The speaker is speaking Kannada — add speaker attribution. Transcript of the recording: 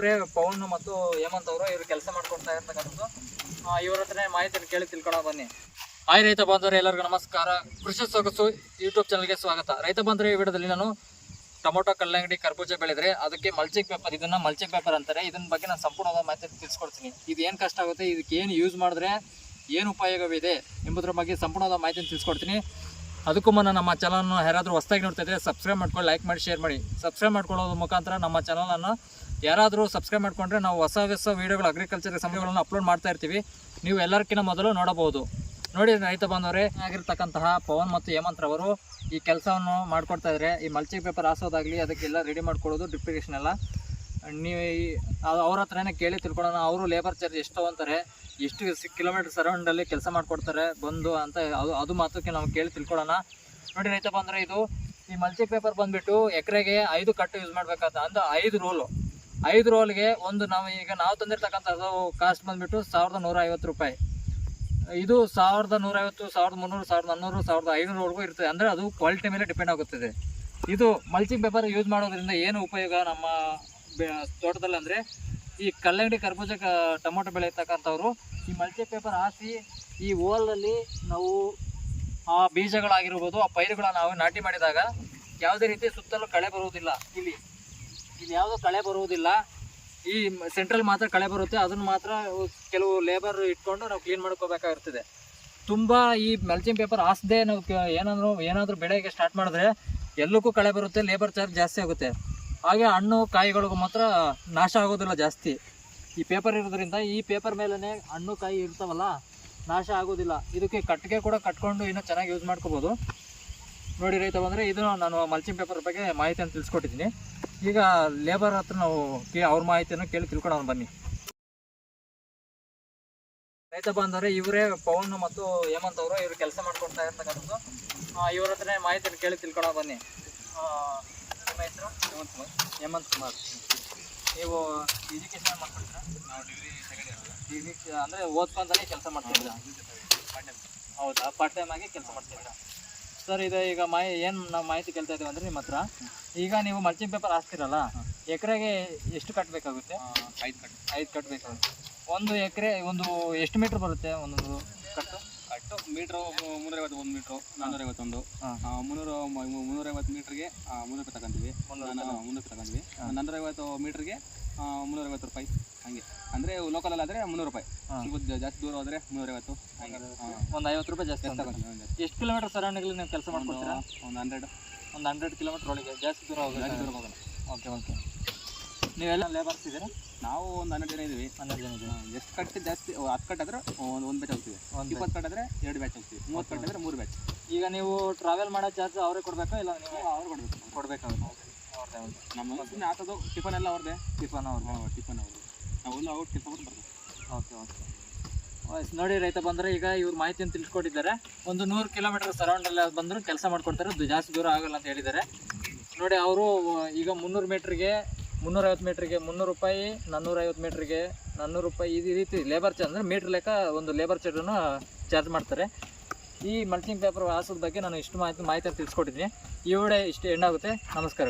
Speaker 1: ಇವರೇ ಪವನ್ ಮತ್ತು ಹೇಮಂತ್ ಅವರು ಇವರು ಕೆಲಸ ಮಾಡ್ಕೊಡ್ತಾ ಇರ್ತಕ್ಕಂಥದ್ದು. ಇವರ ಹತ್ರ ಮಾಹಿತಿಯನ್ನು ಕೇಳಿ ತಿಳ್ಕೊಳ್ಳೋ ಬನ್ನಿ. ಹಾಯ್ ರೈತ ಬಾಂಧವರು, ಎಲ್ಲರಿಗೂ ನಮಸ್ಕಾರ. ಕೃಷಿ ಸೊಗಸು ಯೂಟ್ಯೂಬ್ ಚಾನಲ್ಗೆ ಸ್ವಾಗತ. ರೈತ ಬಾಂಧವರು, ಈ ವಿಡಿಯೋದಲ್ಲಿ ನಾನು ಟೊಮೊಟೊ ಕಲ್ಲಂಗಡಿ ಕರ್ಬೂಜ ಬೆಳೆದ್ರೆ ಅದಕ್ಕೆ ಮಲ್ಚಿಂಗ್ ಪೇಪರ್ ಇದನ್ನ ಮಲ್ಚಿಂಗ್ ಪೇಪರ್ ಅಂತಾರೆ. ಇದನ್ನ ಬಗ್ಗೆ ನಾನು ಸಂಪೂರ್ಣವಾದ ಮಾಹಿತಿ ತಿಳಿಸ್ಕೊಡ್ತೀನಿ. ಇದು ಏನು ಕಷ್ಟ ಆಗುತ್ತೆ, ಇದಕ್ಕೆ ಏನು ಯೂಸ್ ಮಾಡಿದ್ರೆ ಏನು ಉಪಯೋಗವಿದೆ ಎಂಬುದರ ಬಗ್ಗೆ ಸಂಪೂರ್ಣವಾದ ಮಾಹಿತಿಯನ್ನು ತಿಳಿಸ್ಕೊಡ್ತೀನಿ. ಅದಕ್ಕೂ ಮುನ್ನ ನಮ್ಮ ಚಾನಲ್ನ ಯಾರಾದರೂ ಹೊಸದಾಗಿ ನೋಡ್ತಾ ಇದ್ರೆ ಸಬ್ಸ್ಕ್ರೈಬ್ ಮಾಡ್ಕೊಂಡು ಲೈಕ್ ಮಾಡಿ ಶೇರ್ ಮಾಡಿ. ಸಬ್ಸ್ಕ್ರೈಬ್ ಮಾಡ್ಕೊಳ್ಳೋದ್ರ ಮುಖಾಂತರ ನಮ್ಮ ಚಾನಲನ್ನು ಯಾರಾದರೂ ಸಬ್ಸ್ಕ್ರೈಬ್ ಮಾಡಿಕೊಂಡ್ರೆ ನಾವು ಹೊಸ ಹೊಸ ವೀಡಿಯೋಗಳು ಅಗ್ರಿಕಲ್ಚರ್ ಸಮಯಗಳನ್ನು ಅಪ್ಲೋಡ್ ಮಾಡ್ತಾ ಇರ್ತೀವಿ. ನೀವು ಎಲ್ಲರಿಗಿಂತ ಮೊದಲು ನೋಡಬಹುದು. ನೋಡಿ ರೈತ ಬಾಂಧವರೇ ಆಗಿರ್ತಕ್ಕಂತಹ ಪವನ್ ಮತ್ತು ಹೇಮಂತ್ ರವರು ಈ ಕೆಲಸವನ್ನು ಮಾಡ್ಕೊಡ್ತಾ ಇದ್ದಾರೆ ಈ ಮಲ್ಚಿಂಗ್ ಪೇಪರ್ ಹಾಸೋದಾಗಲಿ, ಅದಕ್ಕೆಲ್ಲ ರೆಡಿ ಮಾಡ್ಕೊಳ್ಳೋದು ಇರಿಗೇಷನ್ ಎಲ್ಲ. ನೀವು ಅವ್ರ ಹತ್ರನೇ ಕೇಳಿ ತಿಳ್ಕೊಳ್ಳೋಣ. ಅವರು ಲೇಬರ್ ಚಾರ್ಜ್ ಎಷ್ಟು ಅಂತಾರೆ. ಎಷ್ಟು ಕಿಲೋಮೀಟರ್ ಸರೌಂಡಲ್ಲಿ ಕೆಲಸ ಮಾಡಿಕೊಡ್ತಾರೆ, ಬಂದು ಅಂತ ಅದು ಅದು ಮಾತಕ್ಕೆ ನಾವು ಕೇಳಿ ತಿಳ್ಕೊಳ್ಳೋಣ. ನೋಡಿ ರೈತ ಬಂದರೆ ಇದು, ಈ ಮಲ್ಚಿ ಪೇಪರ್ ಬಂದ್ಬಿಟ್ಟು ಎಕರೆಗೆ ಐದು ಕಟ್ಟು ಯೂಸ್ ಮಾಡಬೇಕಾದ, ಅಂದ್ರೆ ಐದು ರೋಲು ಐದು ರೋಲ್ಗೆ ಒಂದು ನಾವು ಈಗ ನಾವು ತಂದಿರ್ತಕ್ಕಂಥದ್ದು ಕಾಸ್ಟ್ ಬಂದ್ಬಿಟ್ಟು ಸಾವಿರದ ರೂಪಾಯಿ. ಇದು ಸಾವಿರದ ನೂರೈವತ್ತು, ಸಾವಿರದ ಮುನ್ನೂರು, ಸಾವಿರದ ನಾನ್ನೂರು, ಸಾವಿರದ ಐನೂರವರೆಗೂ ಇರ್ತದೆ. ಅಂದರೆ ಅದು ಕ್ವಾಲಿಟಿ ಮೇಲೆ ಡಿಪೆಂಡ್ ಆಗುತ್ತದೆ. ಇದು ಮಲ್ಚಿಂಗ್ ಪೇಪರ್ ಯೂಸ್ ಮಾಡೋದ್ರಿಂದ ಏನು ಉಪಯೋಗ ನಮ್ಮ ತೋಟದಲ್ಲಿ ಅಂದರೆ ಈ ಕಲ್ಲಂಗಡಿ ಕರ್ಬೂಜ ಟೊಮೊಟೊ ಬೆಳೆಯತಕ್ಕಂಥವ್ರು, ಈ ಮಲ್ಚೆ ಪೇಪರ್ ಹಾಸಿ ಈ ಓಲಲ್ಲಿ ನಾವು ಆ ಬೀಜಗಳಾಗಿರ್ಬೋದು, ಆ ಪೈರುಗಳನ್ನು ನಾವು ನಾಟಿ ಮಾಡಿದಾಗ ಯಾವುದೇ ರೀತಿ ಸುತ್ತಲೂ ಕಳೆ ಬರುವುದಿಲ್ಲ. ಇಲ್ಲಿ ಇಲ್ಲಿ ಯಾವುದೂ ಕಳೆ ಬರುವುದಿಲ್ಲ. ಈ ಸೆಂಟ್ರಲ್ ಮಾತ್ರ ಕಳೆ ಬರುತ್ತೆ. ಅದನ್ನು ಮಾತ್ರ ಕೆಲವು ಲೇಬರ್ ಇಟ್ಕೊಂಡು ನಾವು ಕ್ಲೀನ್ ಮಾಡ್ಕೋಬೇಕಾಗಿರ್ತದೆ. ತುಂಬ ಈ ಮಲ್ಚಿಂಗ್ ಪೇಪರ್ ಹಾಸದೆ ನಾವು ಏನಾದ್ರು, ಏನಾದರೂ ಬೆಳೆಗೆ ಸ್ಟಾರ್ಟ್ ಮಾಡಿದ್ರೆ ಎಲ್ಲಕ್ಕೂ ಕಳೆ ಬರುತ್ತೆ ಲೇಬರ್ ಚಾರ್ಜ್ ಜಾಸ್ತಿ ಆಗುತ್ತೆ. ಹಾಗೆ ಹಣ್ಣು, ಕಾಯಿಗಳಿಗೂ ಮಾತ್ರ ನಾಶ ಆಗೋದಿಲ್ಲ ಜಾಸ್ತಿ. ಈ ಪೇಪರ್ ಇರೋದ್ರಿಂದ ಈ ಪೇಪರ್ ಮೇಲೇ ಹಣ್ಣು, ಕಾಯಿ ಇರ್ತಾವಲ್ಲ, ನಾಶ ಆಗೋದಿಲ್ಲ. ಇದಕ್ಕೆ ಕಟ್ಟಿಗೆ ಕೂಡ ಕಟ್ಕೊಂಡು ಇನ್ನೂ ಚೆನ್ನಾಗಿ ಯೂಸ್ ಮಾಡ್ಕೋಬೋದು. ನೋಡಿ ರೈತ ಬಂದರೆ ಇದು ನಾನು ಮಲ್ಚಿಂಗ್ ಪೇಪರ್ ಬಗ್ಗೆ ಮಾಹಿತಿಯನ್ನು ತಿಳಿಸ್ಕೊಟ್ಟಿದ್ದೀನಿ. ಈಗ ಲೇಬರ್ ಹತ್ರ ನಾವು ಕೇ ಅವ್ರ ಮಾಹಿತಿಯನ್ನು ಕೇಳಿ ತಿಳ್ಕೊಳ್ಳೋಣ ಬನ್ನಿ. ರೈತ ಬಂದರೆ ಇವರೇ ಪವನ್ ಮತ್ತು ಹೇಮಂತ್ ಅವರು ಇವರು ಕೆಲಸ ಮಾಡ್ಕೊಡ್ತಾ ಇರ್ತಕ್ಕಂಥದ್ದು. ಇವರ ಹತ್ರನೇ ಮಾಹಿತಿಯನ್ನು ಕೇಳಿ ತಿಳ್ಕೊಳೋಣ ಬನ್ನಿ. ನಿಮ್ಮ ಹೆಸರು? ಹೇಮಂತ್ ಕುಮಾರ್. ಹೇಮಂತ್ ಕುಮಾರ್. ನೀವು ಎಜುಕೇಶನ್ ಮಾಡ್ಕೊಳ್ತೀರಾ ನಾವು ಡಿಗ್ರಿ ಸೆಕೆಂಡ್ ಇಯರ್ ಡಿಗ್ರಿ ಅಂದರೆ ಓದ್ಕೊಂತಾನೆ ಕೆಲಸ ಮಾಡ್ತಿದ್ದೀರಾ ಹೌದಾ ಪಾರ್ಟ್ ಟೈಮ್ ಆಗಿ ಕೆಲಸ ಮಾಡ್ತಿದ್ದೀರಾ ಸರ್ ಇದು ಈಗ ಮಾಹಿ ಏನು ನಾವು ಮಾಹಿತಿ ಕೇಳ್ತಾ ಇದ್ದೀವಿ ಅಂದರೆ ನಿಮ್ಮ ಹತ್ರ ಈಗ ನೀವು ಮಲ್ಚಿಂಗ್ ಪೇಪರ್ ಹಾಕ್ತಿರಲ್ಲ ಎಕರೆಗೆ ಎಷ್ಟು ಕಟ್ಟಬೇಕಾಗುತ್ತೆ
Speaker 2: ಐದು ಕಟ್.
Speaker 1: ಐದು ಕಟ್ಟಬೇಕಾಗುತ್ತೆ ಒಂದು ಎಕರೆ ಒಂದು ಎಷ್ಟು ಮೀಟ್ರ್ ಬರುತ್ತೆ? ಒಂದೊಂದು ಕಟ್ಟು?
Speaker 2: ಮೀಟ್ರು ಮುನ್ನೂರೈವತ್ತು ಒಂದು ಮೀಟ್ರು ನಾನ್ನೂರೈವತ್ತೊಂದು ಮುನ್ನೂರು ಮ- ಮು- ಮುನ್ನೂರೈವತ್ತು ಮೀಟ್ರಿಗೆ ಮುನ್ನೂರು ರೂಪಾಯಿ ತಗೊಂತೀವಿ
Speaker 1: ಮುನ್ನೂರು
Speaker 2: ಮುನ್ನೂರು ತಗೊಂತೀವಿ ನಾನ್ನೂರೈವತ್ತು ಮೀಟ್ರಿಗೆ ಆ, ಮುನ್ನೂರೈವತ್ತು ರೂಪಾಯಿ. ಹಂಗೆ. ಅಂದರೆ ಲೋಕಲಲ್ಲಿ ಆದರೆ ಮುನ್ನೂರು ರೂಪಾಯಿ. ಸಿಗುತ್ತೆ ಜಾಸ್ತಿ ದೂರ ಹೋದರೆ ಮುನ್ನೂರೈವತ್ತು. ಹಾಗೆ. ಹಾಂ.
Speaker 1: ಒಂದು ಐವತ್ತು ರೂಪಾಯಿ ಜಾಸ್ತಿ
Speaker 2: ಜಾಸ್ತಿ
Speaker 1: ತಗೊಂತೀವಿ ಎಷ್ಟು ಕಿಲೋಮೀಟರ್ ಸರೌಂಡಿಂಗಲ್ಲಿ ನೀವು ಕೆಲಸ ಮಾಡ್ಕೊಡ್ತೀರಾ?
Speaker 2: ಒಂದು ಹಂಡ್ರೆಡ್
Speaker 1: ಒಂದು ಹಂಡ್ರೆಡ್ ಕಿಲೋಮೀಟರ್ ಒಳಗೆ ಜಾಸ್ತಿ ದೂರ
Speaker 2: ಜಾಸ್ತಿ ದೂರ ಹೋಗಲ್ಲ
Speaker 1: ಓಕೆ ಓಕೆ. ನೀವೆಲ್ಲ ಲೇಬರ್ಸ್ ಇದ್ದೀರಾ?
Speaker 2: ನಾವು ಒಂದು ಹನ್ನೆರಡು ಜನ ಇದ್ದೀವಿ.
Speaker 1: ಹನ್ನೆರಡು ಜನ ಇದೀವಿ
Speaker 2: ಎಷ್ಟು ಕಟ್ ಜಾಸ್ತಿ ಹತ್ತು ಕಟ್ಟಾದ್ರೆ ಒಂದು ಒಂದು ಬ್ಯಾಚ್ ಹೋಗ್ತೀವಿ.
Speaker 1: ಒಂದು
Speaker 2: ಇಪ್ಪತ್ತು ಕಟ್ಟಾದ್ರೆ ಎರಡು ಬ್ಯಾಚ್ ಹೋಗ್ತೀವಿ. ಮೂವತ್ತು ಕಟ್ಟಾದ್ರೆ ಮೂರು ಬ್ಯಾಚ್
Speaker 1: ಈಗ ನೀವು ಟ್ರಾವೆಲ್ ಮಾಡೋ ಚಾರ್ಜ್ ಅವರೇ ಕೊಡಬೇಕಾ ಇಲ್ಲ ನೀವು
Speaker 2: ಅವ್ರು ಕೊಡಬೇಕು.
Speaker 1: ಕೊಡಬೇಕಾಗುತ್ತೆ ಅವ್ರದ್ದೇ
Speaker 2: ನಮ್ಮ ಸುಮ್ಮನೆ ಆಟೋದು ಟಿಫನ್ ಎಲ್ಲ ಅವ್ರದ್ದೇ.
Speaker 1: ಟಿಫನ್ ಅವ್ರದ್ದು.
Speaker 2: ಟಿಫನ್ ಅವ್ರದ್ದು. ನಾವೆಲ್ಲ ಅವ್ರು ಟಿಫನ್ ಬರ್ತೀವಿ
Speaker 1: ಓಕೆ ಓಕೆ. ನೋಡಿ ರೈತ ಬಂದರೆ ಈಗ ಇವ್ರು ಮಾಹಿತಿಯನ್ನು ತಿಳಿಸ್ಕೊಟ್ಟಿದ್ದಾರೆ. ಒಂದು ನೂರು ಕಿಲೋಮೀಟರ್ ಸರೌಂಡಲ್ಲಿ ಬಂದರೂ ಕೆಲಸ ಮಾಡ್ಕೊಡ್ತಾರೆ ಜಾಸ್ತಿ ದೂರ ಆಗಲ್ಲ ಅಂತ ಹೇಳಿದ್ದಾರೆ. ನೋಡಿ ಅವರು ಈಗ ಮುನ್ನೂರು ಮೀಟ್ರಿಗೆ ಮುನ್ನೂರೈವತ್ತು ಮೀಟ್ರಿಗೆ ಮುನ್ನೂರು ರೂಪಾಯಿ, ನಾನ್ನೂರೈವತ್ತು ಮೀಟ್ರಿಗೆ ನಾನ್ನೂರು ರೂಪಾಯಿ ಈ ರೀತಿ ಲೇಬರ್ ಚಾರ್ಜ್ ಅಂದರೆ ಮೀಟ್ರ್ ಲೆಕ್ಕ ಒಂದು ಲೇಬರ್ ಚಾರ್ಜನ್ನು ಚಾರ್ಜ್ ಮಾಡ್ತಾರೆ. ಈ ಮಲ್ಚಿಂಗ್ ಪೇಪರ್ ಹಾಸೋದ ಬಗ್ಗೆ ನಾನು ಇಷ್ಟು ಮಾಹಿತಿ ಮಾಹಿತಿ ತಿಳಿಸ್ಕೊಟ್ಟಿದ್ದೀನಿ. ಈ ವಿಡಿಯೋ ಇಷ್ಟು ಎಂಡಾಗುತ್ತೆ ನಮಸ್ಕಾರ.